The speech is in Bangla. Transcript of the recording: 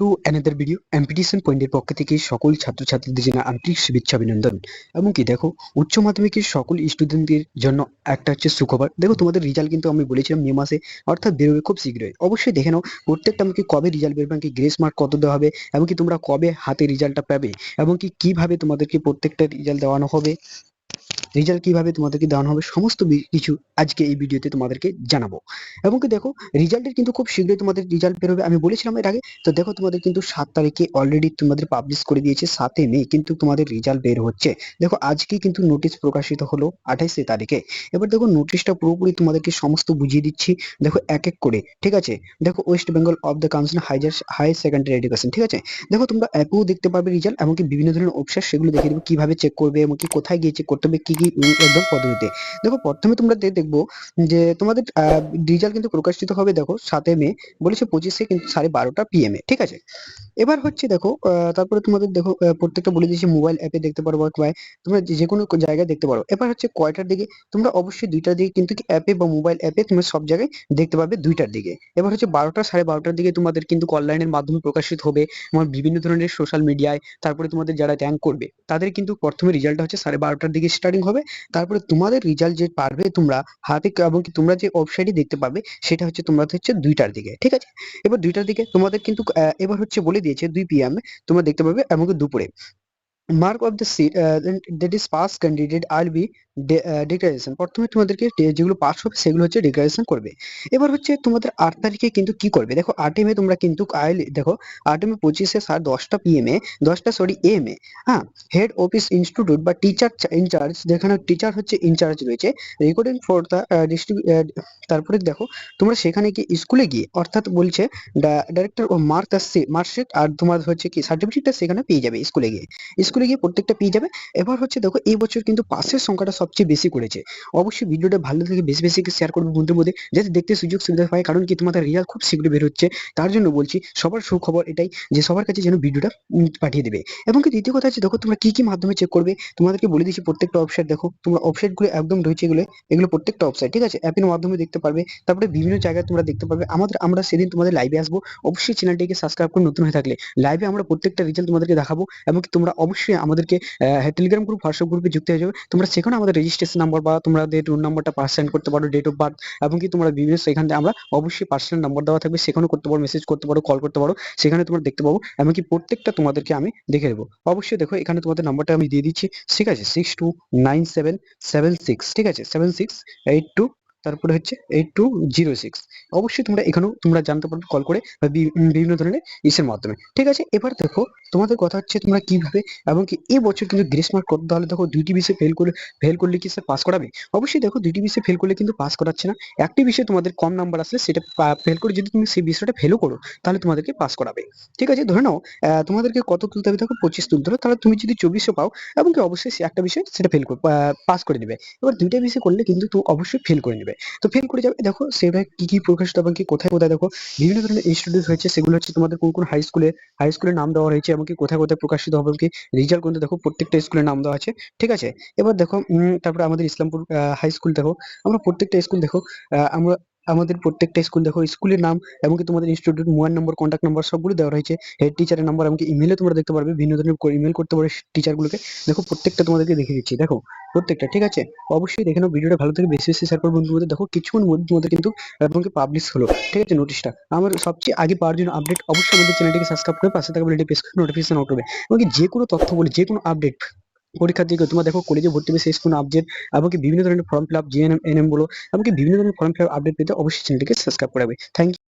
টু অ্যানাদার ভিডিও এমপিটিশন পয়েন্টের পক্ষ থেকে সকল ছাত্রছাত্রীদের জন্য আন্তরিক শুভেচ্ছা, অভিনন্দন। এমনকি দেখো, উচ্চ মাধ্যমিকের সকল স্টুডেন্টদের জন্য একটা হচ্ছে সুখবর। দেখো, তোমাদের রেজাল্ট কিন্তু আমি বলেছিলাম মে মাসে, অর্থাৎ বেরোবে খুব শীঘ্রই। অবশ্যই দেখে নাও, প্রত্যেকটা আমাকে কবে রেজাল্ট বেরোবে কি গ্রেস মার্ক কত দেওয়া হবে, এমনকি তোমরা কবে হাতে রেজাল্টটা পাবে এবং কি কীভাবে তোমাদেরকে প্রত্যেকটা রেজাল্ট দেওয়ানো হবে। রেজাল্ট কীভাবে তোমাদেরকে দেওয়ানো হবে, সমস্ত কিছু আজকে এই ভিডিওতে তোমাদেরকে জানাব। এবং কি দেখো রেজাল্টের কিন্তু খুব শীঘ্রই তোমাদের রেজাল্ট বেরোবে আমি বলেছিলাম এর আগে, তো দেখো তোমাদের কিন্তু সাত তারিখে অলরেডি তোমাদের পাবলিশ করে দিয়েছে সাতে মে, কিন্তু তোমাদের রেজাল্ট বের হচ্ছে। দেখো, আজকে কিন্তু নোটিশ প্রকাশিত হলো আঠাইশে তারিখে। এবার দেখো নোটিশটা পুরোপুরি তোমাদেরকে সমস্ত বুঝিয়ে দিচ্ছি। দেখো, এক এক করে, ঠিক আছে? দেখো West Bengal of the council higher high secondary education ঠিক আছে? দেখো, তোমরা অ্যাপেও দেখতে পারবে রেজাল্ট এমনকি বিভিন্ন ধরনের ওয়েবসাইট সেগুলো দেখে দেবে কীভাবে চেক করবে এমনকি কোথায় গিয়ে চেক করতে হবে, কি একদম পদ্ধতিতে। দেখো, প্রথমে তোমরা দেখব যে তোমাদের রেজাল্ট কিন্তু প্রকাশিত হবে দেখো সাতে মে, বলেছে পঁচিশে কিন্তু সাড়ে বারোটা পিএম এ, ঠিক আছে? এবার হচ্ছে দেখো তারপরে তোমাদের দেখো প্রত্যেকটা বলে দিয়েছে মোবাইল অ্যাপে দেখতে পারো বা তোমরা যে- কোনো জায়গায় দেখতে পারো। এবার হচ্ছে কয়টার দিকে, তোমরা অবশ্যই দুইটার দিকে কিন্তু অ্যাপে বা মোবাইল অ্যাপে তোমরা সব জায়গায় দেখতে পাবে দুইটার দিকে। এবার হচ্ছে বারোটা, সাড়ে বারোটার দিকে তোমাদের কিন্তু অনলাইনের মাধ্যমে প্রকাশিত হবে। আমার বিভিন্ন ধরনের সোশ্যাল মিডিয়ায় তারপরে তোমাদের যারা র্যাঙ্ক করবে, তাদের কিন্তু প্রথমে রেজাল্টটা হচ্ছে সাড়ে বারোটার দিকে স্টার্টিং হবে। তারপরে তোমাদের রেজাল্ট যে পারবে তোমরা হাতে এবং তোমরা যে ওয়েবসাইটে দেখতে পাবে, সেটা হচ্ছে তোমরা হচ্ছে দুইটার দিকে, ঠিক আছে? এবার দুইটার দিকে তোমাদের কিন্তু এবার হচ্ছে বলে দিয়েছে দুই পিএম তোমরা দেখতে পাবে এবং দুপুরে। Mark of the seat that is pass candidate I'll be declaration প্রথমে তোমাদেরকে যেগুলো পাস হবে, সেগুলো হচ্ছে ডিক্লারেশন করবে। এবার হচ্ছে তোমাদের আট তারিখে কিন্তু কি করবে? দেখো, আটে মে তোমরা কিন্তু আইল দেখো, আটে মে পঁচিশে সাড়ে দশটা পিএম এ দশটা সরি এম এ হ্যাঁ? হেড অফিস ইনস্টিটিউট বা টিচার ইনচার্জ যেখানে টিচার হচ্ছে ইনচার্জ রয়েছে রেকর্ডিং ফর দ্য ডিস্ট্রিক্ট তারপরে দেখো, তোমরা সেখানে গিয়ে স্কুলে গিয়ে, অর্থাৎ বলছে ডাইরেক্টর ও মার্ক দ্য মার্কশিট আর তোমার হচ্ছে কি সার্টিফিকেটটা সেখানে পেয়ে যাবে স্কুলে গিয়ে। স্কুলে গিয়ে প্রত্যেকটা পেয়ে যাবে। এবার হচ্ছে দেখো, এই বছর কিন্তু পাসের সংখ্যাটা সবচেয়ে বেশি করেছে। অবশ্যই ভিডিওটা ভালো থেকে বেশি বেশি শেয়ার করবে বন্ধুদের মধ্যে, যাতে দেখতে সুযোগ সুবিধা পায় কারণ কি, তোমাদের রেজাল্ট খুব শীঘ্রই বের হচ্ছে। তার জন্য বলছি, সবার সুখবর এটাই যে সবার কাছে যেন ভিডিওটা পাঠিয়ে দেবে। এবং কি, দ্বিতীয় কথা হচ্ছে দেখো, তোমরা কি কি মাধ্যমে চেক করবে? তোমাদেরকে বলে দিচ্ছি, প্রত্যেকটা ওয়েবসাইট দেখো, তোমরা ওয়েবসাইটগুলো একদম রয়েছে এগুলো এগুলো প্রত্যেকটা ওয়েবসাইট ঠিক আছে? অ্যাপের মাধ্যমে দেখতে পারবে। তারপরে বিভিন্ন জায়গায় তোমরা দেখতে পারবে। আমাদের, আমরা সেদিন তোমাদের লাইভে আসব। অবশ্যই চ্যানেলটিকে সাবস্ক্রাইব করে নতুন হয়ে থাকলে। লাইভে আমরা প্রত্যেকটা রেজাল্ট তোমাদেরকে দেখাবো। এবং তোমরা অবশ্যই আমাদেরকে টেলিগ্রাম গ্রুপ হোয়াটসঅ্যাপ গ্রুপে যুক্ত হয়ে যাবে। তোমরা সেখানে আমাদের রেজিস্ট্রেশন নাম্বার বা তোমাদের রুম নাম্বারটা পাস সেন্ড করতে পারো ডেট অফ বার্থ এবং কি তোমরা বিভিন্ন সেখান থেকে আমরা অবশ্যই পার্সোনাল নাম্বার দেওয়া থাকবে। সেখানেও করতে পারো মেসেজ করতে পারো কল করতে পারো। সেখানে তোমরা দেখতে পাবো এমনকি প্রত্যেকটা তোমাদেরকে আমি দেখে দেবো। অবশ্যই দেখো, এখানে তোমাদের নাম্বারটা আমি দিয়ে দিচ্ছি। ঠিক আছে six two nine seven seven six ঠিক আছে সেভেন সিক্স এইট টু তারপরে হচ্ছে এইট টু জিরো সিক্স অবশ্যই তোমরা এখানেও তোমরা জানতে পারবে কল করে বা বিভিন্ন ধরনের ইসের মাধ্যমে। ঠিক আছে? এবার দেখো, তোমাদের কথা হচ্ছে তোমরা কীভাবে এবং কি এই বছর কিন্তু গ্রেস মার্ক করতে হলে দেখো দুইটি বিষয়ে ফেল করে ফেল করলে কি স্যার পাস করাবে? অবশ্যই দেখো দুইটি বিষয়ে ফেল করলে কিন্তু পাস করাচ্ছে না। একটি বিষয়ে তোমাদের কম নাম্বার আসলে সেটা ফেল করে যদি তুমি সেই বিষয়টা ফেলও করো, তাহলে তোমাদেরকে পাস করাবে। ঠিক আছে? ধরে নাও তোমাদেরকে কত তুলতে হবে? দেখো পঁচিশ তুলতে হবে। তাহলে তুমি যদি চব্বিশও পাও, এবং কি অবশ্যই সে একটা বিষয় সেটা ফেল পাস করে নেবে। এবার দুইটা বিষয় করলে কিন্তু তুমি অবশ্যই ফেল করে নেবে। তো ফেল করে যাবে। দেখো সেটা কি কি প্রকাশিত এবং কি কোথায় কোথায় দেখো, বিভিন্ন ধরনের ইনস্টিটিউট হয়েছে। সেগুলো হচ্ছে তোমাদের কোন কোন হাই স্কুলে হাই স্কুলের নাম দেওয়া হয়েছে এবং কি কোথায় কোথায় প্রকাশিত হবে কি রেজাল্ট কিন্তু দেখো, প্রত্যেকটা স্কুলের নাম দেওয়া আছে। ঠিক আছে? এবার দেখো তারপরে আমাদের ইসলামপুর হাই স্কুল দেখো। আমরা প্রত্যেকটা স্কুল দেখো আমরা আমাদের প্রত্যেকটা স্কুল দেখো স্কুলের নাম এবং কি তোমাদের institute mobile number contact number সবগুলো দেওয়া রয়েছে। হেড টিচারের নাম্বার এমনকি ইমেলে তোমরা দেখতে পারবে, বিভিন্ন ধরনের ইমেল করতে পারবে টিচারগুলোকে দেখো, প্রত্যেকটা তোমাদেরকে দেখে দিচ্ছি, দেখো, প্রত্যেকটা, ঠিক আছে? অবশ্যই দেখে নাও, ভিডিওটা ভালো থেকে বেশি বেশি শেয়ার করবে বন্ধুদের। দেখো কিছুক্ষণ মধ্যে তোমাদের কিন্তু এবং পাবলিশ হলো, ঠিক আছে নোটিশটা আমার সবচেয়ে আগে পাওয়ার জন্য আপডেট অবশ্যই আমাদের চ্যানেলটিকে সাবস্ক্রাইব করে পাশে থাকা বেলটি করে নোটিফিকেশন অন করবে। এমনকি যে কোনো তথ্য বলে যে কোনো আপডেট পরীক্ষার্থীকে তোমরা দেখো কলেজে ভর্তি হবে কোনো আপডেট এমনকি বিভিন্ন ধরনের form fill up GNM NM বলো, এমনকি বিভিন্ন ধরনের ফর্ম ফিল আপ আপডেট পেতে অবশ্যই চ্যানেলটিকে সাবস্ক্রাইব করাবে থ্যাংক থ্যাংক